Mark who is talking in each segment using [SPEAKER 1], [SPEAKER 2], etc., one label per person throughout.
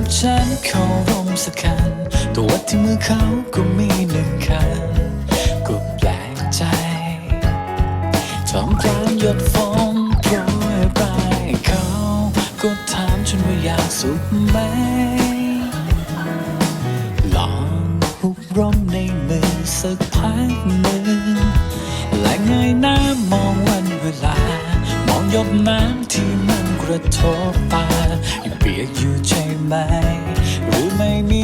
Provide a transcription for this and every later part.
[SPEAKER 1] กับฉันเขาร่มสักคันตัววัดที่มือเขาก็มีหนึ่งคันก็แปลกใจท่ามกลางหยดฝนโปรยปลายเขาก็ถามฉันว่าอยากสุขไหม ลองหุบร่มในมือสักพักหนึ่ง ระทบตายังเปียกอยู่ใช่ไหมหรือไม่มี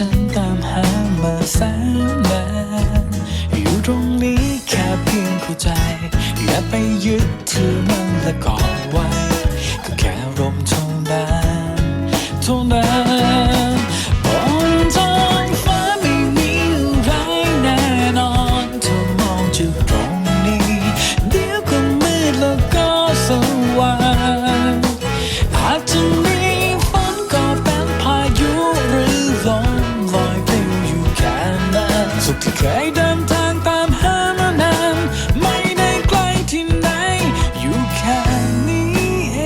[SPEAKER 1] ฉันตามหามาแสนนานอยู่ตรงนี้แค่เพียงเข้าใจ อย่าไปยึดถือมันและกอดไว้ ก็แค่ลมเท่านั้นเท่านั้น สุขที่เคยเดินทางตามหามานานไม่ได้ไกลที่ไหน อยู่แค่นี้เอ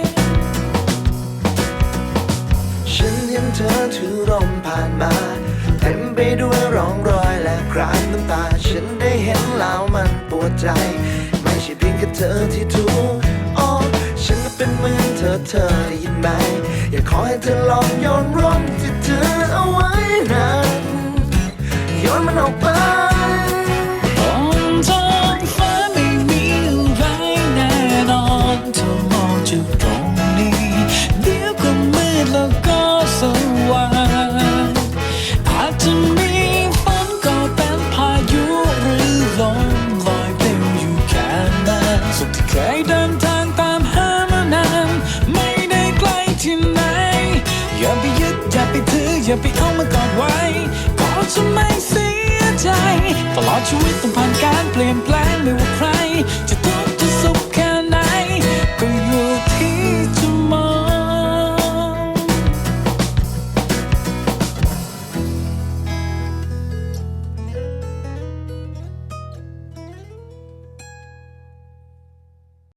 [SPEAKER 1] ง
[SPEAKER 2] ฉันเห็นเธอถือร่มผ่านมา เต็มไปด้วยร่องรอยและคราบน้ำตา ฉันได้เห็นแล้วมันปวดใจ ไม่ใช่เพียงแค่เธอที่ถูกอ๋อฉันเป็นเหมือนเธอเธอได้ยินไหม อยากขอให้เธอลองยนร่มที่เธอเอา
[SPEAKER 1] อย่าไปเอามากอดไว้ก็จะไม่เสียใจ ตลอดชีวิตต้องผ่านการเปลี่ยนแปลงไม่ว่าใครจะ